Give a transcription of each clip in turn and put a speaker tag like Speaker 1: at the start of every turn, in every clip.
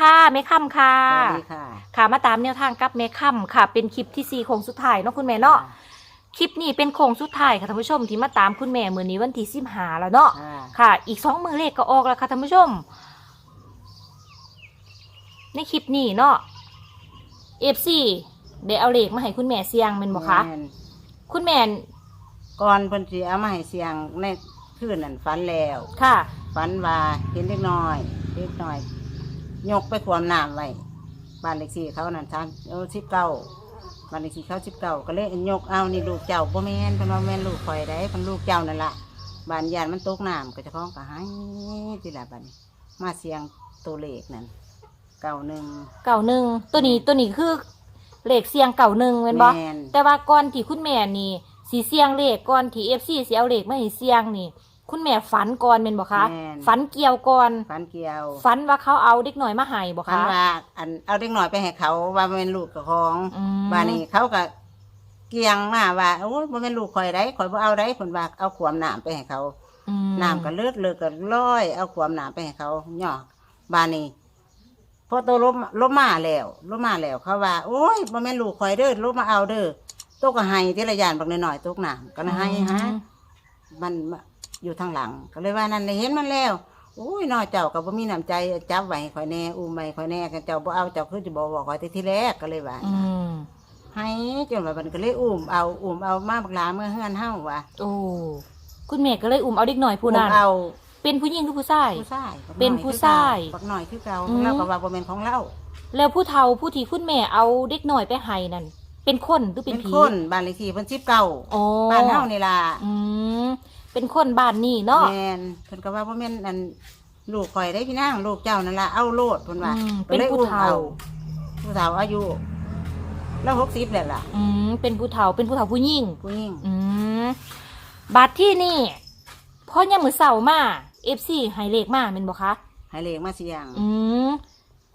Speaker 1: ค่ะแม่ค่ำค่ะ
Speaker 2: สวัสดีค่ะ
Speaker 1: ค่ะมาตามแนวทางกับแม่ค่ำค่ะ เป็นคลิปที่สี่โค้งสุดท้ายเนาะคุณแม่เนาะคลิปนี้เป็นโค้งสุดท้ายค่ะท่านผู้ชมที่มาตามคุณแม่มือนี้วันที่สิบหาแล้วเนาะ
Speaker 2: ค่ะ
Speaker 1: ค่ะ อีกสองมือเลขก็ออกแล้วค่ะท่านผู้ชม ในคลิปนี้เนาะเอฟซีได้เอาเลขมาให้คุณแม่เสียงเป็นบอกคะ
Speaker 2: แม่น
Speaker 1: คุณแม่
Speaker 2: ก่อนเพิ่นสิเอามาให้เสียงในคืนนั้นฝันแล้ว
Speaker 1: ค่ะ
Speaker 2: ฝันว่าเห็นเล็กน้อย เล็กน้อย ยกไปขวามน้ำไว้บ้านเลขที่เขานั่นทางเออสิบเก้าบ้านเลขที่เขาสิบเก้าก็เลยยกเอานี่ลูกเจ้าบ่แม่นเพิ่นว่าแม่นลูกข่อยได้เพิ่นลูกเจ้านั่นล่ะบ้านยานมันตกน้ำก็เจะพ้าของก็ให้ทีละบัดนี้มาเสียงตัวเลขนั่นเก้าหนึ่ง
Speaker 1: เก่าหนึ่งตัวนี้ตัวนี้คือเลขเสียงเก่าหนึ่งเป็นบอ
Speaker 2: แม่น
Speaker 1: แต่ว่าก่อนที่คุณแม่นี่สีเสียงเลขก่อนที่เอฟซีสีเอาเลขมาให้เสียงนี่ คุณแม่ฝันก่อนเป็นบอคะ
Speaker 2: แม่น
Speaker 1: ฝันเกี่ยวก่อน
Speaker 2: ฝันเกี่ยว
Speaker 1: ฝันว่าเขาเอาเด็กหน่อยมาให้บอ
Speaker 2: ฝัน
Speaker 1: คะ
Speaker 2: ว่าอันเอาเด็กหน่อยไปให้เขาว่ามันเป็นลูกกับของ
Speaker 1: อืม
Speaker 2: บ้านนี้เขาก็เกียงมาว่าโอ้ยบ่แม่นลูกข่อยได้ข่อยบ่เอาได้เพิ่นว่าเอาขวามน้ำไปให้เขา
Speaker 1: อืม
Speaker 2: น้ำก็เลือดเลือดก็ลอย เอาขวามน้ำไปให้เขาย่อบ้านนี้พอโตลบลบมาแล้วลบมาแล้วเขาว่า โอ้ยบ่แม่นลูกข่อยเด้อลบมาเอาเด้อโตก็ให้ทีละอย่างบักน้อยๆตกน้ำก็ให้ฮะมัน อยู่ทางหลัง ก็เลยว่านั่นได้เห็นมันแล้วโอ้ยน้อยเจ้าก็บ่มีน้ำใจจับไว้ให้ข่อยแน่อุ้มไว้ข่อยแน่กันเจ้าบ่เอาเจ้าคือจะบ่บอกข่อยแต่ทีแรกก็เลยว่า
Speaker 1: อืม
Speaker 2: ให้จนว่ามันก็เลยอุ้มเอาอุ้มเอามาบักหลาเมื่อเฮือนเฮาว่ะ
Speaker 1: โอ้คุณแม่ก็เลยอุ้มเอาเด็กหน่อยผู้นั้น
Speaker 2: อุ้มเอา
Speaker 1: เป็นผู้หญิงหรือผู้ชาย
Speaker 2: ผู้ชายบัก
Speaker 1: เป็นผู้ชาย
Speaker 2: บักหน่อยคือเก่า
Speaker 1: อืม
Speaker 2: เราก็ว่าบ่แม่นของเรา
Speaker 1: แล้วผู้เฒ่าผู้ที่คุณแม่เอาเด็กหน่อยไปให้นั่นเป็นคนหรือเป็
Speaker 2: เป็นน
Speaker 1: ผี
Speaker 2: คนบ้านเลขที่เพิ่น19
Speaker 1: โอ้
Speaker 2: บ้านเฮานี่ล่ะ
Speaker 1: อืม เป็นคนบ้านนี่เนาะ
Speaker 2: แม่นเพิ่นก็ว่าบ่แม่นอันลูกข่อยได้พี่นางลูกเจ้านั่นล่ะเอาโลดเพิ่นว่า
Speaker 1: อืม
Speaker 2: ก็ลย
Speaker 1: เป็นผู้
Speaker 2: อุ้ม
Speaker 1: เฒ่า
Speaker 2: อผู้เฒ่าอายุแล้ว60แล้วล่ะ
Speaker 1: อืมเป็นผู้เฒ่าเป็นผู้เฒ่าผู้หญิง
Speaker 2: ผู้หญิง
Speaker 1: อืมบัตรที่นี่พ่อยามมือเสาร์มาเอฟซีไฮเลขมาเป็นบ่คะ
Speaker 2: ให้เลขมาเสียง
Speaker 1: อืม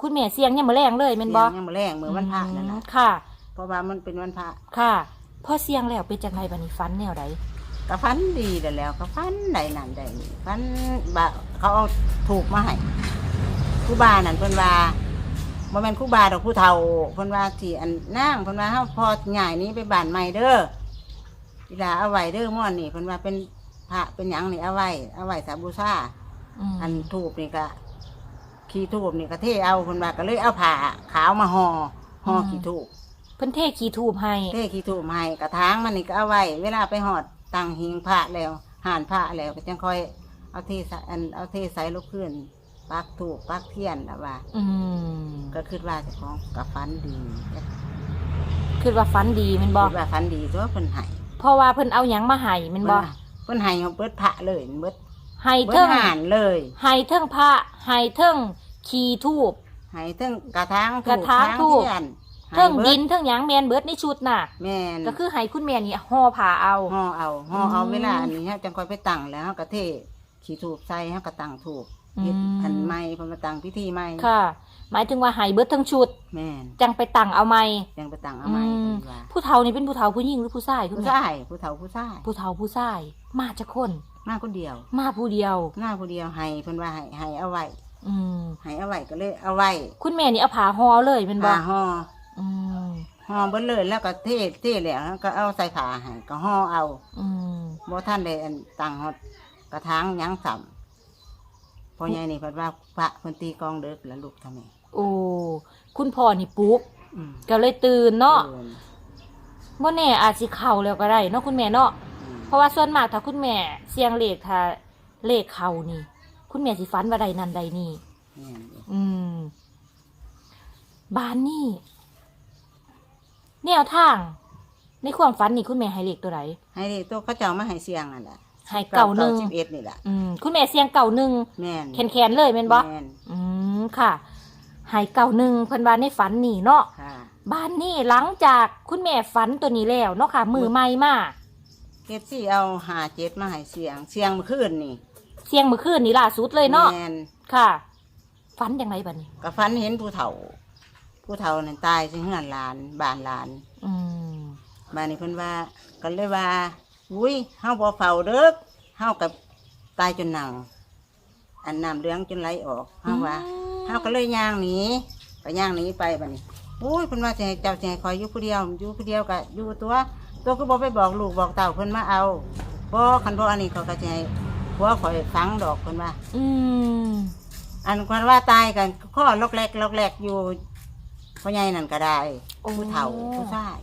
Speaker 1: คุณแม่เสียงยามมือแรงเลยเป็นบ่
Speaker 2: สียงยังบ่แรงมื้อวันพระนั่น
Speaker 1: อื
Speaker 2: ล่ะ
Speaker 1: มค่ะ
Speaker 2: เพราะว่ามันเป็นวันพระ
Speaker 1: ค่ะ พอเสียงแล้วเป็นจังไรบัดนี้ฟันแนวใด
Speaker 2: ก็ฟันดีแล้วแล้วก็ฟันได้นั่นได้นี่ฟันบาเขาเอาถูกมาให้ครูบานั่นเพิ่นว่าบ่แม่นครูบาดอกผู้เฒ่าเพิ่นว่าที่อันนางเพิ่นว่าเฮาพอใหญ่นี้ไปบ้านใหม่เด้อเวลาเอาไว้เด้อม่อนนี่เพิ่นว่าเป็นพระเป็นหยังนี่เอาไว้เอาไว้สาบูชา
Speaker 1: ม
Speaker 2: อันถูกนี่ก็ขี้ถูกนี่ก็เทเอาเพิ่นว่าก็เลยเอาผ้าขาวมาห่อห่อขี้ถูก
Speaker 1: เพิ่นเทขี้ทูบให้
Speaker 2: เทขี้ถูกมาให้กระถางมันนี่ก็เอาไว้ เวลาไปหอด ตังหิงพระแล้วห่านพระแล้วก็จังค่อยเอาเทใส่อันเอาเทใส่ลูกขึ้นปักถูกปักเทียนแล้วว่า
Speaker 1: อืม
Speaker 2: ก็คิดว่าเจะของกับฟันดี
Speaker 1: คือว่าฟันดีแมันบ่
Speaker 2: คิดว่าฟันดีตัวเพิ่นให้
Speaker 1: เพราะว่าเพิ่นเอาหยังมาให้แมันบ่
Speaker 2: เพิ่นให้เบิดพระเลยเบิด
Speaker 1: ให้
Speaker 2: เบิ
Speaker 1: เทิ
Speaker 2: ด
Speaker 1: ง
Speaker 2: ห่านเลย
Speaker 1: ให้เทิงพระให้เทิงขี้ทูบ
Speaker 2: ให้เทั้งกระถาง
Speaker 1: กระถาง
Speaker 2: ถู
Speaker 1: ธูป
Speaker 2: เทียน
Speaker 1: เทิง
Speaker 2: ให้
Speaker 1: ดิ
Speaker 2: บิ
Speaker 1: นเทิงหยังแมนเบิดในชุดน่ะ
Speaker 2: แม่น
Speaker 1: ก็คือให้คุณแม่นี่ห่อผ้าเอา
Speaker 2: ห่อเอาห่อเอา
Speaker 1: อืม
Speaker 2: เวลาอันนี้ฮะจังค่อยไปตั้งแล้วเฮาก็เทขี้ถูกใส่เฮาก็ตั้งถูกเฮ็ด
Speaker 1: อืม
Speaker 2: อันใหม่เพิ่นมาตั้งพิธีใหม่
Speaker 1: ค่ะ หมายถึงว่าให้เบิดทั้งชุด
Speaker 2: แม่น
Speaker 1: จังไปตั้งเอาใหม่
Speaker 2: ยังไปตั้งเอาใหม่
Speaker 1: อืม
Speaker 2: เพิ่นว่า
Speaker 1: ผู้เฒ่านี่เป็นผู้เฒ่าผู้หญิงหรือผู้ชายคุณ
Speaker 2: ผู้
Speaker 1: แม่
Speaker 2: ชายผู้เฒ่าผู้ชาย
Speaker 1: ผู้เฒ่าผู้ชายมาจากคน
Speaker 2: มาคนเดียว
Speaker 1: มาผู้เดียว
Speaker 2: หน้าผู้เดียวให้เพิ่นว่าให้ให้เอาไว้
Speaker 1: อืม
Speaker 2: ให้เอาไว้ก็เลยเอาไว้
Speaker 1: คุณแม่นี่เอาผ้าห่อเลยเป็นบ่
Speaker 2: ผ้าห่อ
Speaker 1: อืม
Speaker 2: ห่อเบิดเลยแล้วก็เทเทแล้วก็เอาใส่ผ้าให้ก็ห่อเอา
Speaker 1: อืม
Speaker 2: บ่ท่านได้อันตั้งฮอดกระถางหยังซ้ํพ่อใหญ่นี่เพิ่นว่าพระเพิ่นตีกลองเด็กแล้วลูกทำไม
Speaker 1: โอ้คุณพ่อนี่ปลุ๊ก
Speaker 2: อืม
Speaker 1: ก็เลยตื่นเนาะ
Speaker 2: เดิน
Speaker 1: บ่แน่อาจสิเข้าแล้วก็ได้เนาะคุณแม่เนาะ
Speaker 2: อืม
Speaker 1: เพราะว่าส่วนมากถ้าคุณแม่เสียงเลขถ้าเลขเข้านี่ คุณแม่สิฝันว่าใดนั่นใดนี่
Speaker 2: แม่นอยู่
Speaker 1: อืมบ้านนี่ แนวทาง ในความฝันนี่คุณแม่ให้เลขตัวไหน
Speaker 2: ให้เด็กตัวเขาเจ้ามาให้เสียงนั่นแหละ
Speaker 1: ให้เก่าหนึ่ง
Speaker 2: สิบเอ็ดนี่แหละ
Speaker 1: อืมคุณแม่เสียงเก่าหนึ่ง
Speaker 2: แม่น
Speaker 1: แขนแขนๆเลยแม่นบ่
Speaker 2: แม่น
Speaker 1: อืมค่ะให้เก่าหนึ่งเพิ่นว่าในฝันนี่เนาะ
Speaker 2: ค่ะ
Speaker 1: บ้านนี่หลังจากคุณแม่ฝันตัวนี้แล้วเนาะค่ะ มือใหม่มา
Speaker 2: เก็บสี่เอาหาเจ็ดมาให้เสียง เสียงเมื่อคืนนี่
Speaker 1: เสียงเมื่อคืนนี่ล่าสุดเลยเนาะ
Speaker 2: แม่น
Speaker 1: ค่ะฝันยังไงบัดนี้
Speaker 2: ก็ฝันเห็นผู้เฒ่า ผู้เฒ่านั่นตายสิเฮือนหลานบ้านหลาน
Speaker 1: อืม
Speaker 2: บ้านนี้เพิ่นว่าก็เลยว่าอุ้ยเฮาบ่เฝ้าเด้อเฮากับตายจนเน่าอันน้ำเหลืองจนไหลออกเฮาว่า
Speaker 1: อืม
Speaker 2: เฮาก็เลยย่างหนีก็ย่างหนีไปบัดนี้โอ้ยเพิ่นว่าสิให้เจ้าสิให้คอยอยู่ผู้เดียวอยู่ผู้เดียวก็อยู่ตัว ตัวก็บ่ไปบอกลูกบอกเต่าเพิ่นมาเอาบ่คันบ่อันนี้เขาก็สิให้ผัวข่อยฟังดอกเพิ่นว่า
Speaker 1: อืม
Speaker 2: อันคนว่าตายกันข้อลกแรกลกแรกอยู่ พ่อใหญ่นั่นก็ได้
Speaker 1: โอ้
Speaker 2: ผู้เฒ่าผู้ชาย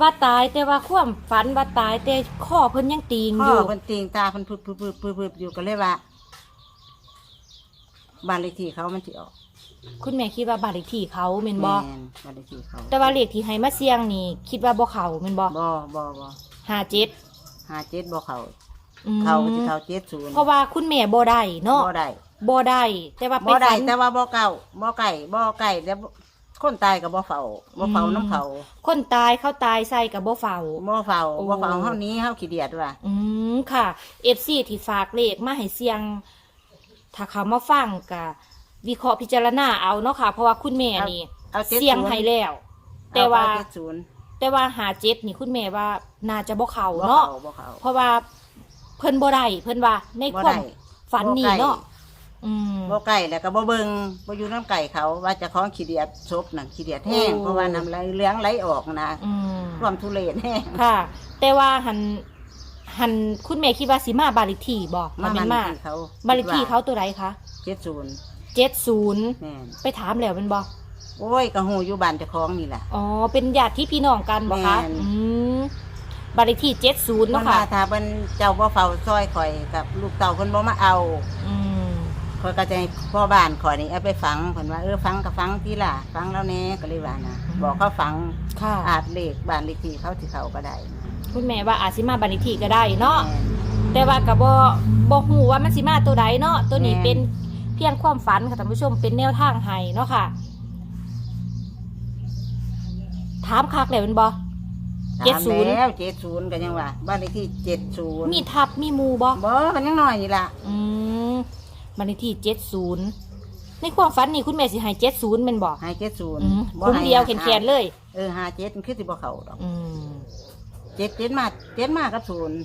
Speaker 1: ว่าตายแต่ว่าความฝันว่าตายแต่ข้อเพิ่นยังตีง
Speaker 2: พ่
Speaker 1: อ
Speaker 2: อยู่เพิ่นติงตาเพิ่นพึบพึบพึบพึบพึบอยู่ก็เลยว่าบ้านเลขที่เขามันสิออก
Speaker 1: คุณแม่คิดว่าบ้านเลขที่เขาแม่นบ่
Speaker 2: แม่นบ้านเลขที่เขา
Speaker 1: แต่ว่าเลขที่ให้มาเสี่ยงนี่ คิดว่าบ่เข้าแม่นบ่
Speaker 2: บ่บ่บ่
Speaker 1: ห้าเจ็ด
Speaker 2: หาเจ็ดบ่เขา
Speaker 1: อืม
Speaker 2: เขาก็สิเขาเจ็ดศูนย์
Speaker 1: เพราะว่าคุณแม่บ่ได้เนาะ
Speaker 2: บ่ได้
Speaker 1: บ่ได้แต่ว่าไป
Speaker 2: บ่ได้
Speaker 1: ฝัน
Speaker 2: แต่ว่าบ่เก่าบ่ไก่บ่ไก่แล้ว คนตายก็บ่เฝ้าบ่เฝ้า
Speaker 1: อืม
Speaker 2: น้ำเขา
Speaker 1: คนตายเขาตายใส่กับบ่เฝ้า
Speaker 2: บ่เฝ้า
Speaker 1: โอ้
Speaker 2: บ่เฝ้าเฮานี้เฮาขี้เดียดว่ะ
Speaker 1: อืมค่ะ FC ที่ฝากเลขมาให้เสียง ถ้าเขามาฟังก็วิเคราะห์พิจารณาเอาเนาะค่ะ เพราะว่าคุณแม่นี่
Speaker 2: เอาเจ็ด
Speaker 1: เสียงให้แล้ว แต่ว่า
Speaker 2: เอเจ็ดศูนย์
Speaker 1: แต่ว่าหาเจ็ดนี่คุณแม่ว่าน่าจะบ่เข้า
Speaker 2: บ่
Speaker 1: เนาะ
Speaker 2: เขาบ่เขา
Speaker 1: เพราะว่าเพิ่นบ่ได้เพิ่นว่าใน
Speaker 2: บ่
Speaker 1: ความ
Speaker 2: ได้
Speaker 1: ฝันนี่เนาะ อืม
Speaker 2: บ่ไก่แล้วก็บ่เบิงบ่อยู่น้ำไก่เขาว่าเจะคล้าของขี้เดียดศพนั่นขี้เดียดแห้ง
Speaker 1: โอ้
Speaker 2: เพราะว่าน้ำไหลเหลืองไหลออกนะ
Speaker 1: อืม
Speaker 2: ความทุเรศแห้ง
Speaker 1: ค่ะ แต่ว่าหันหันคุณแม่คิดว่าสิมาบาลิทีบ่
Speaker 2: มา
Speaker 1: ถ้า
Speaker 2: บ้า
Speaker 1: เป็นนมา
Speaker 2: ที่เขา
Speaker 1: บาลิทีเขาตัวไหนคะ
Speaker 2: เจ็ดศูนย์
Speaker 1: เจ็ดศูนย์
Speaker 2: แม่น
Speaker 1: ไปถามแล้วเป็นบ่
Speaker 2: โอ้ยกระหูอยู่บ้านเจ้าของนี่แหละ
Speaker 1: อ๋อเป็นญาติที่พี่น้องกันบ่คะ
Speaker 2: แม่น
Speaker 1: อืมบาลิทีเจ็ดศูนย์
Speaker 2: มั
Speaker 1: เนาะ
Speaker 2: น
Speaker 1: ค่ะ
Speaker 2: ว่าถ้าเป็นเจ้าบ่เฝ้าซอยข่อยกับลูกเต่าเพิ่นบ่มาเอา
Speaker 1: อืม
Speaker 2: ข่อยก็จะให้พ่อบ้านข่อยนี่เอาไปฝังเพิ่นว่าเออฝังก็ฝังทีล่ะฝังแล้วแน่ก็เลยว่านะบอกเขาฝัง
Speaker 1: ค่ะ
Speaker 2: อาจเลขบ้านเลขที่เขาที่เขาก็ได้นะ
Speaker 1: คุณแม่ว่าอาจสิมาบาลิทีก็ได้เนาะ
Speaker 2: แม่น
Speaker 1: แต่ว่ากับบ่บ่ฮู้ว่ามันสิมาตัวใดเนาะ ตัวนี้
Speaker 2: แม่น
Speaker 1: เป็นเพียงความฝันค่ะท่านผู้ชม เป็นแนวทางให้เนาะค่ะ ถามคักแล้วเป็นบ่เจ็ดศูนย์
Speaker 2: ถามแล้วเจ็ดศูนย์กันยังว่าบ้านเลขที่เจ็ดศูนย์
Speaker 1: มีทับมีหมูบ่
Speaker 2: บ่มันยังน้อยนี่ล่ะ
Speaker 1: อืม บันเลขที่เจ็ดศูนย์ในความฝันนี่คุณแม่สิให้เจ็ดศูนย์เป็นบ่
Speaker 2: ให้เจ็ดศูนย์
Speaker 1: อืมคุ้มเดียวแขนๆเลย
Speaker 2: เออหาเจ็ดมันคือสิบ่เข้าดอก
Speaker 1: อืม
Speaker 2: เจ็ดเจ็ดมาเจ็ดมากับศูนย์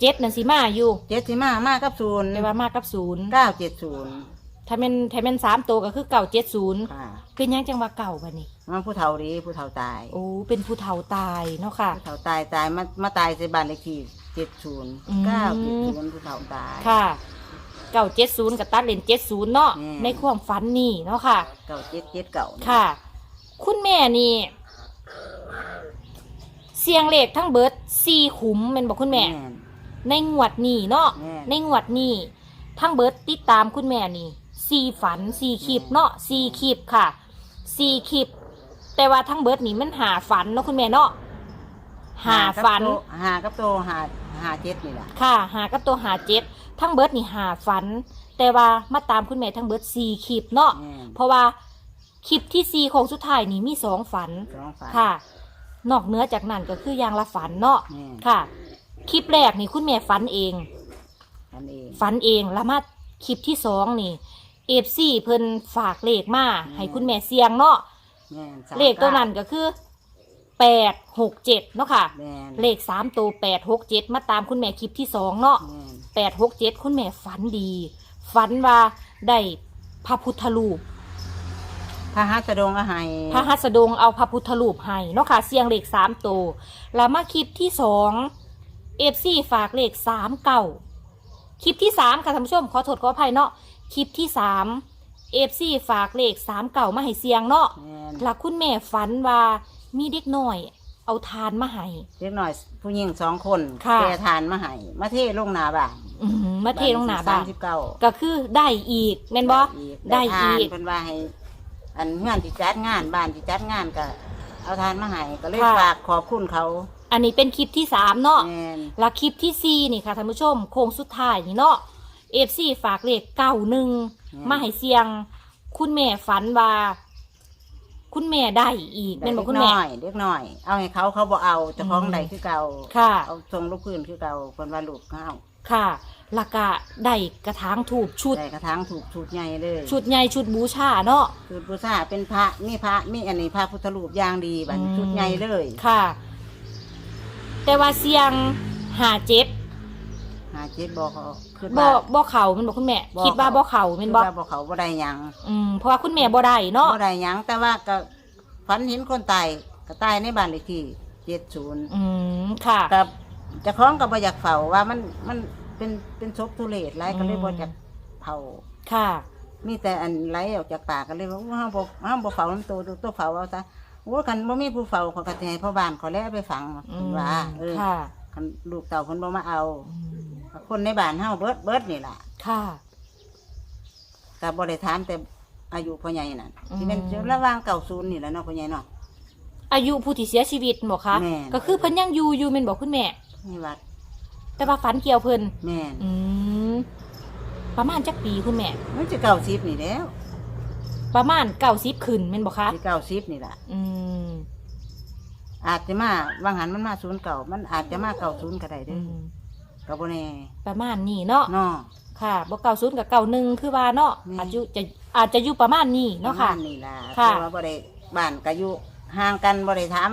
Speaker 1: เจ็ดนั่นสิมาอยู่
Speaker 2: เจ็ดสิมามากับศูนย์
Speaker 1: แต่ว่ามากับศูนย์
Speaker 2: เก้าเจ็ดศูนย์
Speaker 1: ถ้าเป็นถ้าเป็นสามตัวก็คือเก่าเจ็ดศูนย์
Speaker 2: ค่ะ
Speaker 1: เป็นหยังจังว่าเก่าบัดนี้
Speaker 2: มันผู้เฒ่าดีผู้เฒ่าตาย
Speaker 1: โอ้เป็นผู้เฒ่าตายเนาะค่ะ
Speaker 2: ผู้เฒ่าตายตายมามาตายในบ้านเลขที่เจ็ดศูนย์
Speaker 1: อืม
Speaker 2: เก้าเจ็ดศูนย์ผู้เฒ่าตาย
Speaker 1: ค่ะ เก่าเจ็ดศูนย์กับตัดเลนเจ็ดศูนย์เนาะ
Speaker 2: อืม
Speaker 1: ในความฝันนี่เนาะค่ะ
Speaker 2: เก้าเจ็ดเจ็ดเก่า
Speaker 1: ค่ะ คุณแม่นี่ เสียงเลขทั้งเบิดสี่ขุมเป็นบอกคุณแม่
Speaker 2: น
Speaker 1: ในงวดนี้เนาะ
Speaker 2: แม่น
Speaker 1: ในงวดนี้ทั้งเบิร์ดติดตามคุณแม่นี่สี่ฝันสี่คลิปเนาะสี่คลิปค่ะสี่คลิป แต่ว่าทั้งเบิร์ดนี่มันหาฝันเนาะคุณแม่เนาะหาฝัน
Speaker 2: กับโตหากับโตหาหาเจ็ดนี่แหละ
Speaker 1: ค่ะ หากับตัวหาเจ็ด ทั้งเบิร์ดนี่หาฝัน แต่ว่ามาตามคุณแม่ทั้งเบิร์ดสี่คลิปเนาะ
Speaker 2: แม่น
Speaker 1: เพราะว่าคลิปที่สี่ของสุดท้ายนี่มีสองฝัน
Speaker 2: สองฝัน
Speaker 1: ค่ะ นอกเหนือจากนั้นก็คืออยางละฝันเนาะ
Speaker 2: แม่น
Speaker 1: ค่ะ คลิปแรกนี่คุณแม่ฝันเอง
Speaker 2: อันเอง
Speaker 1: ฝันเองแล้วมาคลิปที่สองนี่เอฟซีเพิ่นฝากเลขมาให้คุณแม่เสียงเนาะ
Speaker 2: แม่นสาม
Speaker 1: เลขตัวนั้นก็คือแปดหกเจ็ดเนาะค่ะ
Speaker 2: แม่น
Speaker 1: เลขสามตัวแปดหกเจ็ดมาตามคุณแม่คลิปที่สองเนาะ
Speaker 2: แม่น
Speaker 1: แปดหกเจ็ดคุณแม่ฝันดี ฝันว่าได้พระพุทธรูป
Speaker 2: พระหัสดงอาหาย
Speaker 1: พระหัสดงเอาพระพุทธรูปให้เนาะค่ะเสียงเลขสามตัวแล้วมาคลิปที่สองเอฟซีฝากเลขสามเก้าคลิปที่สามค่ะท่านผู้ชมขอโทษขออภัยเนาะคลิปที่สามเอฟซีฝากเลขสามเก่ามาให้เสียงเนาะ
Speaker 2: แม่น
Speaker 1: หลักคุณแม่ฝันว่ามีเด็กน้อย เอาทานมาให้
Speaker 2: เล็กหน่อยผู้หญิงสองคน
Speaker 1: ค่ะ
Speaker 2: แกทานมาให้มาเทลงหนาบ้าน
Speaker 1: อื้อหือมาเทลงหนาบ้าน
Speaker 2: สมสิบเก้า
Speaker 1: ก็คือได้อีกแม่นบ่ได้
Speaker 2: ทา
Speaker 1: อี
Speaker 2: น
Speaker 1: ก
Speaker 2: เป็นว่าให้ อันงานที่จัดงานบ้านที่จัดงานก็เอาทานมาให้ก็เลย
Speaker 1: ค่ะ
Speaker 2: ฝากขอบคุณเขา
Speaker 1: อันนี้เป็นคลิปที่สามเนาะ
Speaker 2: แม่น
Speaker 1: และคลิปที่สี่นี่ค่ะท่านผู้ชมโค้งสุดท้ายนี่เนาะเอฟซีฝากเลขเก้าหนึ่งมาให้เสียง คุณแม่ฝันว่า คุณแม่ได้อีก
Speaker 2: ได้
Speaker 1: เป็นบอก
Speaker 2: เล็ก
Speaker 1: คุณ
Speaker 2: น้
Speaker 1: แม่
Speaker 2: อยเล็กน้อย เอาให้เขาเขาบ่เอาเจะคล้าของ
Speaker 1: อืม
Speaker 2: ใดคือเก่า
Speaker 1: ค่ะ
Speaker 2: เอาทรงลูกพื้นคือเก่าคนว่าลูกเขาเอา
Speaker 1: ค่ะแล้วก็ได้กระถางถูกชุด
Speaker 2: ใส่กระถางถูกชุดใหญ่เลย
Speaker 1: ชุดใหญ่ชุดบูชาเนาะ
Speaker 2: ชุดพุทธาเป็นพระมีพระมีอันนี้พระพุทธรูปอย่างดีบัด
Speaker 1: อืม
Speaker 2: ชุดใหญ่เลย
Speaker 1: ค่ะ แต่ว่าเสียงหาเจ็ด
Speaker 2: หา เจ็ดบ่เขาขึ้น
Speaker 1: บ่
Speaker 2: มา
Speaker 1: บ่เข่าแมันบอกคุณแม่
Speaker 2: บ่
Speaker 1: คิดว่า
Speaker 2: เข้า
Speaker 1: บ่เข่าแมันบ่
Speaker 2: คิดว่าบ่เขาบ่ได้หยัง
Speaker 1: อืมเพราะว่าคุณแม่บ่ได้เนาะ
Speaker 2: บ่ได้หยังแต่ว่าก็ฝันเห็นคนตายก็ตายในบ้านเลขที่เจ็ดศูนย์
Speaker 1: อืมค่ะ
Speaker 2: กับเจะคล้าของกับบ่อยากเฝ้าว่ามันมันเป็นเป็นศพทุเรศไรก็เลย
Speaker 1: อืม
Speaker 2: บ่อยากเผา
Speaker 1: ค่ะ
Speaker 2: มีแต่อันไหลออกจากปากก็เลยว่าห้ามบ่ห้ามบ่เฝ้าน้ำตัวตัวเฝ้าเอาซะโอ้กันบ่มีผู้เฝ้าเขาก็สิให้พ่อบ้านเขาแล้วไปฝัง
Speaker 1: อื
Speaker 2: เพิ่น
Speaker 1: ม
Speaker 2: ว่าเออ
Speaker 1: ค่ะ
Speaker 2: คันลูกเต่าเพิ่นบ่มาเอา
Speaker 1: อืม
Speaker 2: คนในบ้านเฮาเบิดเบิดนี่ล่ะ
Speaker 1: ค่ะ
Speaker 2: ก็บ่ได้ถามแต่อายุพ่อใหญ่นั่น
Speaker 1: อืม
Speaker 2: ที่เป็นระหว่างเก่าศูนย์นี่แหล้วเนาะพ่อใหญ่เนาะ
Speaker 1: อายุผู้ที่เสียชีวิตบอกคะ
Speaker 2: แม่น
Speaker 1: ก็คือเพิ่นยังอยู่อยู่แม่นบอกคุณแม่
Speaker 2: นี่วัด
Speaker 1: แต่ว่าฝันเกี่ยวเพิ่น
Speaker 2: แม่น
Speaker 1: อืมประมาณจักปีคุณแม่
Speaker 2: มันจะเก่าสิบนี่แล้ว
Speaker 1: ประมาณเก้าสิบขึ้นแม่นบอกคะ
Speaker 2: สิเก่าสิบนี่ล่ะ
Speaker 1: อืม
Speaker 2: อาจจะมาบางหันมันมาศูนย์เก่ามันอาจจะมาเก่าศูนย์ก็ได้เด้
Speaker 1: อื
Speaker 2: อ
Speaker 1: ม
Speaker 2: ก็บ่แน่
Speaker 1: ประมาณนี้เนาะ
Speaker 2: เนาะ
Speaker 1: ค่ะบ่เก้าศูนย์กับเก้าหนึ่งคือว่าเนาะ
Speaker 2: แม่
Speaker 1: อาจจะจะอาจจะอยู่ประมาณนี้เนาะค่ะ
Speaker 2: ปรมณนี่ล่ะ
Speaker 1: ค่ะ
Speaker 2: เพราะว่าบ่ได้บ้านก็อยู่ห่างกันบ่ได้ถาม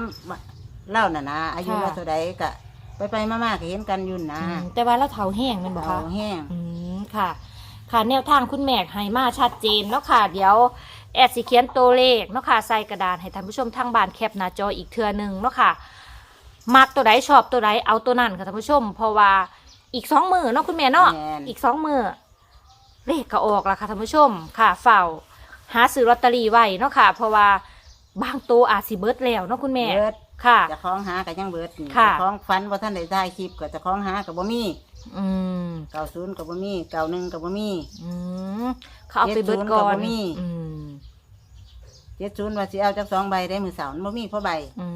Speaker 2: เล่าน่ะนะอายุ
Speaker 1: ค่ะ
Speaker 2: ว่าเท่าใดก็ไปไปๆมาๆก็เห็นกันอยู่นะ
Speaker 1: อืมแต่ว่าเราเฒ่าแห้งแม่นบอก
Speaker 2: เขา
Speaker 1: คะ
Speaker 2: แห้ง
Speaker 1: อืมค่ะ ค่ะแนวทางคุณแม่ให้มาชัดเจนเนาะค่ะ เดี๋ยวแอดสิเขียนตัวเลขเนาะค่ะใส่กระดานให้ท่านผู้ชมทางบ้านแคปหน้าจออีกเทื่อหนึงเนาะค่ะมักตัวใดชอบตัวใดเอาตัวนั้นค่ะท่านผู้ชม เพราะว่า อีกสองมือเนาะคุณแม่เนาะ
Speaker 2: แม่น
Speaker 1: อีกสองมือเลขก็ออกแล้วค่ะท่านผู้ชมค่ะเฝ้าหาซื้อลอตเตอรี่ไว้เนาะค่ะ เพราะว่าบางตัวอาจสิเบิดแล้วเนาะคุณแม่
Speaker 2: เบิด
Speaker 1: ค่ะ
Speaker 2: เจะคล้าของหาก็ยังเบิดนี่
Speaker 1: ค่ะ
Speaker 2: เจะคล้าของฟันว่าท่านได้ถ่ายคลิปก็เจะคล้าของหาก็บ่มี
Speaker 1: อืม
Speaker 2: เก่าศูนย์ก็บ่มีเก่าหนึ่งก็บ่มี
Speaker 1: อืมเขาเอาไปเบิดก่อน
Speaker 2: เจ็ดศูนย์ก็บ่มี
Speaker 1: อืม
Speaker 2: เจ็ดศูนย์ว่าสิเอาจักสองใบได้มือเสาร์บ่มีเพราะใบ
Speaker 1: อื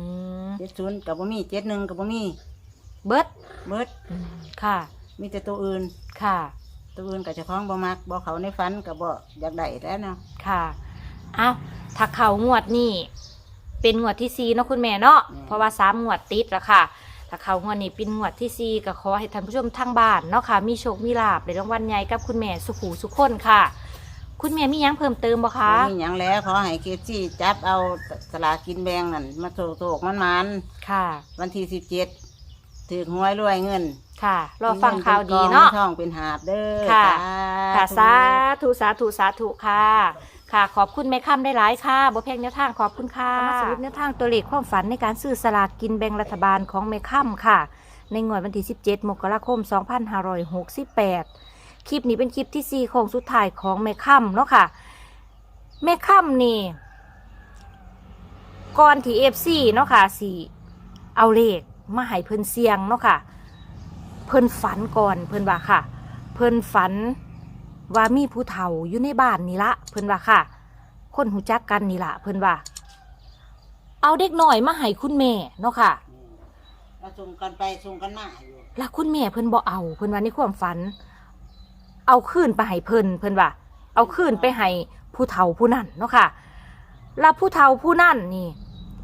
Speaker 1: ม
Speaker 2: เจ็ดศูนย์ก็บ่มีเจ็ดหนึ่งก็บ่มี
Speaker 1: เบิด
Speaker 2: เบิด
Speaker 1: อืมค่ะ
Speaker 2: มีแต่ตัวอื่น
Speaker 1: ค่ะ
Speaker 2: ตัวอื่นก็เจะคล้าของบ่มักบ่เขาในฝันก็บ่อยากได้แล้วเนาะ
Speaker 1: ค่ะ เอาถ้าเขางวดนี่เป็นงวดที่ซีเนาะคุณแม่เนาะ เพราะว่าสามงวดติดแล้วค่ะ ถ้าเขางวดนี้เป็นงวดที่ซีก็ขอให้ท่านผู้ชมทางบ้านเนาะค่ะ มีโชค มีลาบในรางวัลใหญ่กับคุณแม่สุขูสุขคนค่ะ คุณแม่มีหยังเพิ่มเติมบ่คะ
Speaker 2: บ่มีหยังแล้วขอให้เคซี่จับเอาสลากกินแบ่งนั่นมาโตกๆมันมัน
Speaker 1: ค่ะ
Speaker 2: ๆวันที่สิบเจ็ด ถือหวยรวยเงิน
Speaker 1: ค่ะรอฟังข่าวดีเนาะ
Speaker 2: มีงิป็กองมีทองเป็นหาบเด้อ
Speaker 1: ค่ะ
Speaker 2: สาธุ
Speaker 1: ค่ะสาธุสาธุสาธุค่ะ ค่ะ ขอบคุณแม่ค่ำได้หลายค่ะบ่แพงแนวทางขอบคุณค่ะมาสรุปแนวทางตัวเลขความฝันในการซื้อสลากกินแบ่งรัฐบาลของแม่ค่ำค่ะ ในงวดวันที่ 17 มกราคม 2568 คลิปนี้เป็นคลิปที่ 4 ของสุดท้ายของแม่ค่ำเนาะค่ะ แม่ค่ำนี่ ก่อนที่ FC เนาะค่ะสิเอาเลข มาให้เพิ่นเสียงเนาะค่ะ เพิ่นฝันก่อนเพิ่นว่าค่ะ เพิ่นฝันว่ามีผู้เฒ่าอยู่ในบ้านนี่ละเพิ่นว่าค่ะ คนหูจักกันนี่ละเพิ่นว่า เอาเด็กหน่อยมาให้คุณแม่เนาะค่ะ
Speaker 2: เราส่งกันไปส่งกันมาอยู่
Speaker 1: แล้วคุณแม่เพิ่นบ่เอาเพิ่นว่าในความฝัน เอาคืนไปให้เพิ่นเพิ่นว่า เอาคืนไปให้ผู้เฒ่าผู้นั่นเนาะค่ะแล้วผู้เฒ่าผู้นั่นนี่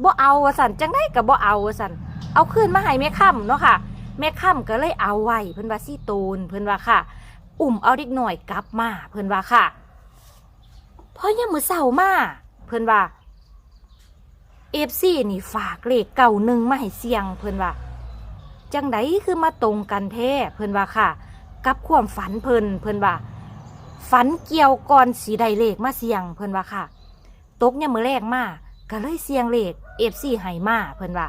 Speaker 1: บ่เอาสันจังได้ก็บ่เอาสันเอาคืนมาให้แม่ค่ำเนาะค่ะ แม่ค่ำก็เลยเอาไว้เพิ่อนว่าซี่โตนเพิ่อนว่าค่ะ อุ่มเอาเด็กหน่อยกลับมาเพิ่อนว่าค่ะเพอยังมือเศร้ามาเพิ่อนว่าเอฟซีนี่ฝากเลขเก่าหนึ่งมาให้เสียงเพิ่อนว่าจังไดคือมาตรงกันแท้เพิ่อนว่าค่ะ กับความฝันเพิ่อนเพิ่อนว่าฝันเกี่ยวก่อนสีใดเลขมาเสียงเพิ่อนว่าค่ะ ตกเนี่ยมมือแรกมาก็เลยเสียงเลข เอฟซีให้มาเพิ่นว่า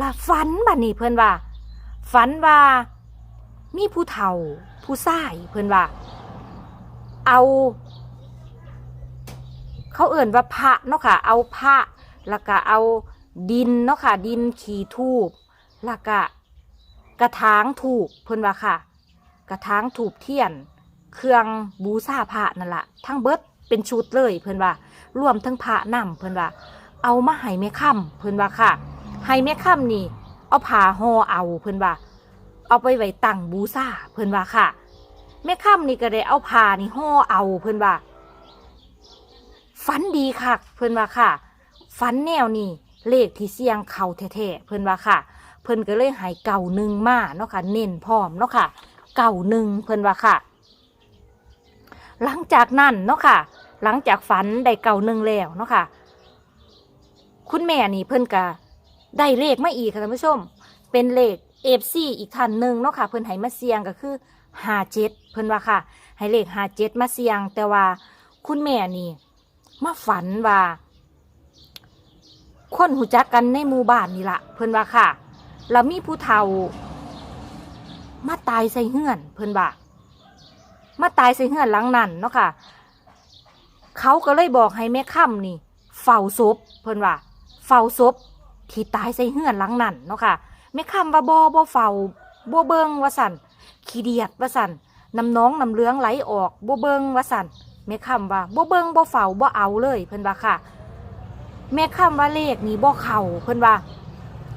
Speaker 1: ละฝันบัดนี้เพิ่นว่า ฝันว่า มีผู้เฒ่า ผู้ชายเพิ่นว่า เอา เขาเอ่นว่าพระเนาะค่ะ เอาพระแล้วก็เอาดินเนาะค่ะ ดินขี่ทูบแล้วก็กระถางถูกเพิ่นว่าค่ะ กระถางถูกเทียน เครื่องบูชาพระนั่นละทั้งเบิดเป็นชุดเลยเพิ่นว่า รวมทั้งพระนำเพิ่นว่า เอามาให้แม่ค่ำเพิ่นว่าค่ะให้แม่ค่ำนี่ เอาผ้าห่อเอาเพิ่นว่า เอาไปไว้ตั้งบูชาเพิ่นว่าค่ะแม่ค่ำนี่ก็ได้เอาผ้านี่ห่อเอาเพิ่นว่าฝันดีคักเพิ่นว่าค่ะฝันแนวนี่เลขที่เสียงเขาแท้ๆเพิ่นว่าค่ะ เพิ่นก็เลยหายเก่าหนึ่งมาเนาะค่ะเน้นพร้อมเนาะค่ะเก่าหนึ่งเพิ่นว่าค่ะ หลังจากนั้นเนาะค่ะ หลังจากฝันได้เก่าหนึ่งแล้วเนาะค่ะ คุณแม่นี่เพิ่นก็ได้เลขมาอีกค่ะท่านผู้ชม เป็นเลขเอฟซีอีกท่านหนึ่งเนาะค่ะ เพิ่นให้มาเสียงก็คือหาเจ็ดเพิ่นว่าค่ะ ให้เลขหาเจ็ดมาเสียง แต่ว่าคุณแม่นี่มาฝันว่า คนหูจักกันในหมู่บ้านนี่ละเพิ่นว่าค่ะแล้วมีผู้เฒ่า มาตายใส่เฮือน เพิ่นว่ามาตายใส่เฮือนหลังนั้นเนาะค่ะ เขาก็เลยบอกให้แม่ค่ำนี่ เฝ้าศพเพิ่นว่า เฝ้าศพที่ตายใส่เฮือนหลังนั้นเนาะค่ะแม่คำว่าบ่บ่เฝ้าบ่เบิงว่าสันขี้เดียดว่าสันน้ำน้องน้ำเหลืองไหลออกบ่เบิงว่าสันแม่คำว่าบ่เบิงบ่เฝ้าบ่เอาเลยเพิ่นว่าค่ะ แม่คำว่าเลขนี่บ่เข้าเพิ่นว่า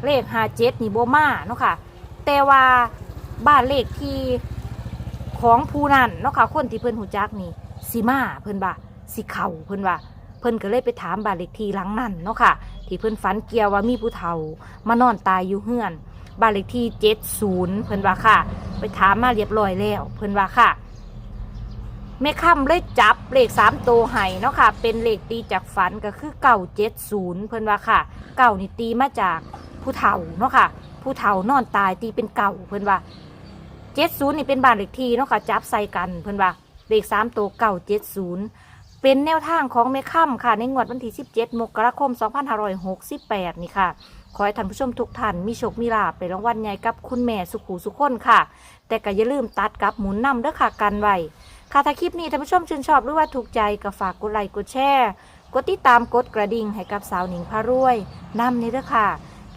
Speaker 1: เลขหาเจ็ดนี่บ่มาเนาะค่ะ แต่ว่าบ้านเลขที่ของผู้นั้นเนาะค่ะคนที่เพิ่นหูจักนี่สิมาเพิ่นว่าสิเข้าเพิ่นว่า เพิ่นก็เลยไปถามบ้านเลขที่หลังนั้นเนาะค่ะ ที่เพิ่นฝันเกี่ยวว่ามีผู้เฒ่ามานอนตายอยู่เฮือนบ้านเลขที่เจ็ดศูนย์เพิ่นว่าค่ะ ไปถามมาเรียบร้อยแล้ว เพิ่นว่าค่ะแม่ค่ำเลยจับเลขสามตัวให้เนาะค่ะ เป็นเลขตีจากฝันก็คือเก่าเจ็ดศูนย์เพิ่นว่าค่ะ เก่านี่ตีมาจากผู้เฒ่าเนาะค่ะ ผู้เฒ่านอนตายตีเป็นเก่าเพิ่นว่าเจ็ดศูนย์นี่เป็นบ้านเลขที่เนาะค่ะ จับใส่กันเพิ่นว่าเลขสามตัวเก่าเจ็ดศูนย์ เป็นแนวทางของแม่ค่ำค่ะ ในงวดวันที่ 17 มกราคม 2568 นี่ค่ะ ขอให้ท่านผู้ชมทุกท่านมีโชค มีลาภไปรางวัลใหญ่กับคุณแม่สุขหูสุขคนค่ะ แต่ก็อย่าลืมตัดกับหมุนนำเด้อค่ะกันไว้ค่ะถ้าคลิปนี้ท่านผู้ชมชื่นชอบหรือว่าถูกใจก็ฝากกดไลค์กดแชร์กดติดตามกดกระดิ่งให้กับสาวหนิงพารวยนำนี่เด้อค่ะ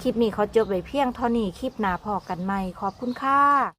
Speaker 1: คลิปนี้ขอจบไว้เพียงเท่านี้คลิปหน้าพอกันใหม่ขอบคุณค่ะ